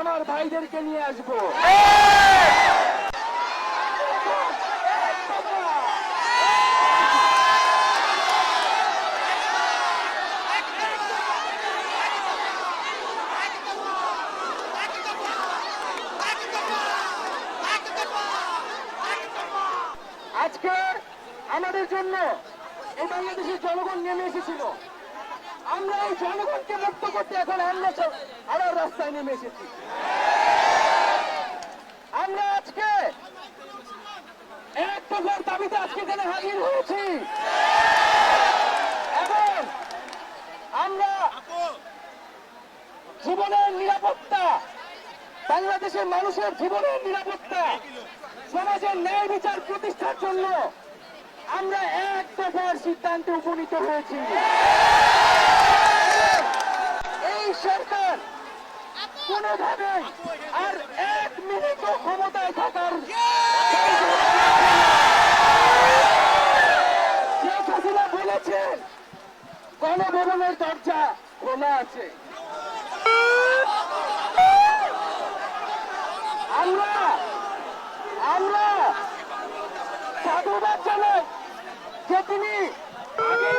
আমার ভাইদেরকে নিয়ে আসব। আজকে আমাদের জন্য এই বাংলাদেশের জনগণ নেমে এসেছিল। আমরা এই জনগণকে মুক্ত করতে এখন আমরা আবার রাস্তায় নেমে এসেছি। আমরা আজকে এক দফার দাবিতে আজকে এখানে হাজির হয়েছি। এবং আমরা জীবনের নিরাপত্তা, বাংলাদেশের মানুষের জীবনের নিরাপত্তা, সমাজের ন্যায় বিচার প্রতিষ্ঠার জন্য আমরা এক দফার সিদ্ধান্তে উপনীত হয়েছি। এই সরকার কোনোভাবে আর এক মিনিট ক্ষমতায় থাকার বলেছেন, গণভবনের দরজা খোলা আছে আমরা আমরা সাধুবাদ জানাই যে তিনি আগেই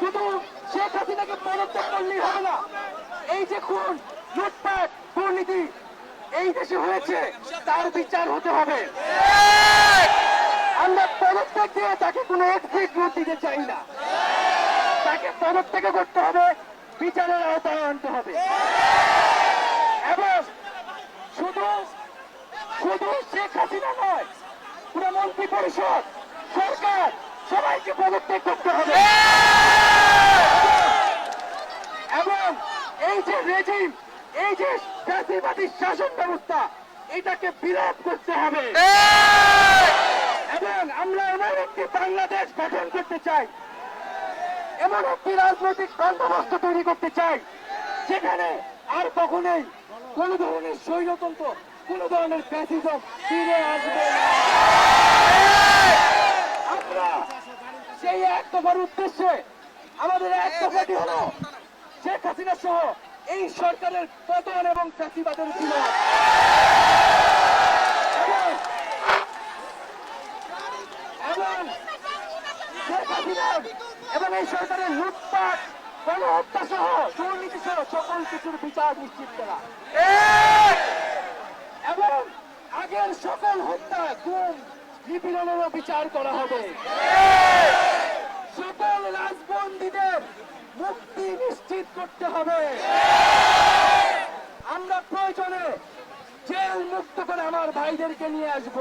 শুধু শেখ হাসিনাকে পদত্যাগ করলেই হবে না। এই যে খুন, লুটপাট, দুর্নীতি, এই দেশে হয়েছে, তার বিচার হতে হবে। আমরা পদত্যাগ দিয়ে তাকে কোনো এক্সিট রুট দিতে চাই না। তাকে পদত্যাগ করতে হবে, বিচারের আওতায় আনতে হবে। এবং শুধু শুধু শেখ হাসিনা নয়, পুরো মন্ত্রী পরিষদ, সরকার, সবাইকে পদত্যাগ করতে হবে এবং এই যে রেজিম এই যে জাতিবাদী শাসন ব্যবস্থা এটাকে বিলোপ করতে হবে। এবং আমরা এমন একটি বাংলাদেশ গঠন করতে চাই এমন একটি রাজনৈতিক বন্দোবস্ত তৈরি করতে চাই যেখানে আর কখনোই কোন ধরনের স্বৈরতন্ত্র কোন ধরনের ফ্যাসিজম ফিরে আসবে আমরা সেই এক দফার উদ্দেশ্যে আমাদের এক দফাটি হলো শেখ হাসিনা সহ এই সরকারের পতন এবং ফ্যাসিবাদের ছিল এবং এই সরকারের লুটপাট, গণহত্যা সহ দুর্নীতি সহ সকল কিছুর বিচার নিশ্চিত করা। এবং আগের সকল হত্যা, গুম, নিপীড়নেরও বিচার করা হবে সকল রাজবন্দীদের মুক্তি নিশ্চিত করতে হবে। আমরা প্রয়োজনে জেল মুক্ত করে আমার ভাইদেরকে নিয়ে আসব।